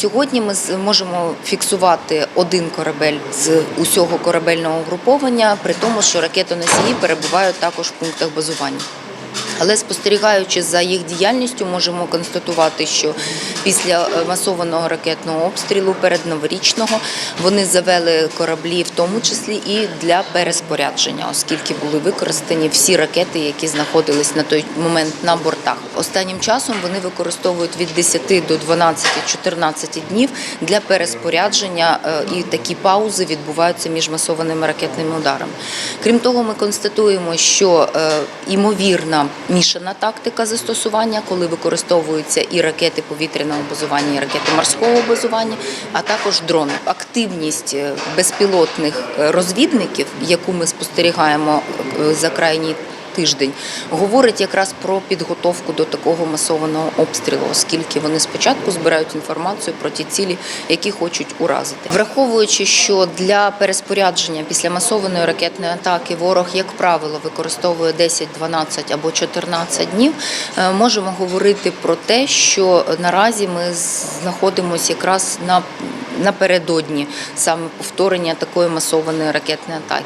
Сьогодні ми можемо фіксувати один корабель з усього корабельного угруповання, при тому, що ракетоносії перебувають також в пунктах базування. Але спостерігаючи за їх діяльністю, можемо констатувати, що після е, масованого ракетного обстрілу передноворічного вони завели кораблі, в тому числі і для переспорядження, оскільки були використані всі ракети, які знаходились на той момент на бортах. Останнім часом вони використовують від 10 до 12-14 днів для переспорядження, е, і такі паузи відбуваються між масованими ракетними ударами. Крім того, ми констатуємо, що е, імовірна мішана тактика застосування, коли використовуються і ракети повітряного базування, і ракети морського базування, а також дрони. Активність е, безпілотних е, розвідників, яку ми спостерігаємо е, за крайній тиждень говорить якраз про підготовку до такого масованого обстрілу, оскільки вони спочатку збирають інформацію про ті цілі, які хочуть уразити. Враховуючи, що для переспорядження після масованої ракетної атаки ворог, як правило, використовує 10, 12 або 14 днів, е, можемо говорити про те, що наразі ми знаходимося якраз на напередодні саме повторення такої масованої ракетної атаки.